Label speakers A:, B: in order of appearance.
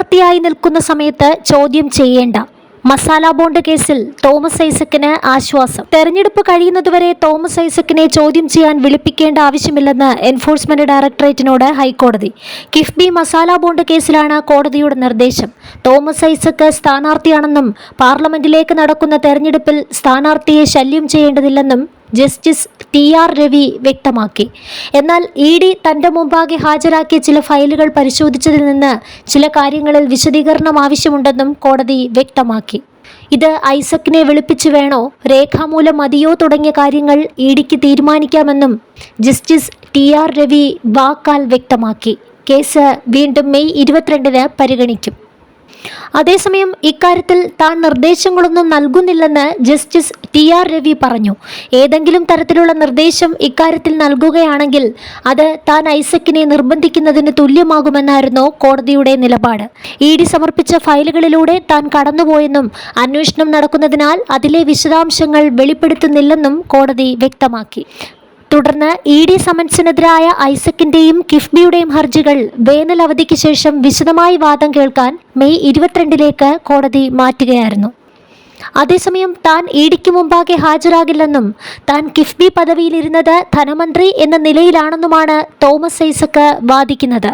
A: സ്ഥാനാർത്ഥിയായി നിൽക്കുന്ന സമയത്ത് ചോദ്യം ചെയ്യേണ്ട. മസാല ബോണ്ട് കേസിൽ തോമസ് ഐസക്കിന് ആശ്വാസം. തെരഞ്ഞെടുപ്പ് കഴിയുന്നതുവരെ തോമസ് ഐസക്കിനെ ചോദ്യം ചെയ്യാൻ വിളിപ്പിക്കേണ്ട ആവശ്യമില്ലെന്ന് എൻഫോഴ്സ്മെന്റ് ഡയറക്ടറേറ്റിനോട് ഹൈക്കോടതി. കിഫ്ബി മസാല ബോണ്ട് കേസിലാണ് കോടതിയുടെ നിർദ്ദേശം. തോമസ് ഐസക്ക് സ്ഥാനാർത്ഥിയാണെന്നും പാർലമെന്റിലേക്ക് നടക്കുന്ന തെരഞ്ഞെടുപ്പിൽ സ്ഥാനാർത്ഥിയെ ശല്യം ചെയ്യേണ്ടതില്ലെന്നും ജസ്റ്റിസ് ടി ആർ രവി വ്യക്തമാക്കി. എന്നാൽ ഇ ഡി തന്റെ മുമ്പാകെ ഹാജരാക്കിയ ചില ഫയലുകൾ പരിശോധിച്ചതിൽ നിന്ന് ചില കാര്യങ്ങളിൽ വിശദീകരണം ആവശ്യമുണ്ടെന്നും കോടതി വ്യക്തമാക്കി. ഇത് ഐസക്കിനെ വെളുപ്പിച്ചു വേണോ രേഖാമൂലം മതിയോ തുടങ്ങിയ കാര്യങ്ങൾ ഇ ഡിക്ക് തീരുമാനിക്കാമെന്നും ജസ്റ്റിസ് ടി ആർ രവി വാക്കാൽ വ്യക്തമാക്കി. കേസ് വീണ്ടും മെയ് ഇരുപത്തിരണ്ടിന് പരിഗണിക്കും. അതേസമയം ഇക്കാര്യത്തിൽ താൻ നിർദ്ദേശങ്ങളൊന്നും നൽകുന്നില്ലെന്ന് ജസ്റ്റിസ് ടി ആർ രവി പറഞ്ഞു. ഏതെങ്കിലും തരത്തിലുള്ള നിർദ്ദേശം ഇക്കാര്യത്തിൽ നൽകുകയാണെങ്കിൽ അത് താൻ ഐസക്കിനെ നിർബന്ധിക്കുന്നതിന് തുല്യമാകുമെന്നായിരുന്നു കോടതിയുടെ നിലപാട്. ഇ ഡി സമർപ്പിച്ച ഫയലുകളിലൂടെ താൻ കടന്നുപോയെന്നും അന്വേഷണം നടക്കുന്നതിനാൽ അതിലെ വിശദാംശങ്ങൾ വെളിപ്പെടുത്തുന്നില്ലെന്നും കോടതി വ്യക്തമാക്കി. തുടർന്ന് ഇ ഡി സമൻസിനെതിരായ ഐസക്കിന്റെയും കിഫ്ബിയുടെയും ഹർജികൾ വേനൽ അവധിക്ക് ശേഷം വിശദമായി വാദം കേൾക്കാൻ മെയ് ഇരുപത്തിരണ്ടിലേക്ക് കോടതി മാറ്റുകയായിരുന്നു. അതേസമയം താൻ ഇ ഡിക്ക് മുമ്പാകെ ഹാജരാകില്ലെന്നും താൻ കിഫ്ബി പദവിയിലിരുന്നത് ധനമന്ത്രി എന്ന നിലയിലാണെന്നുമാണ് തോമസ് ഐസക്ക് വാദിക്കുന്നത്.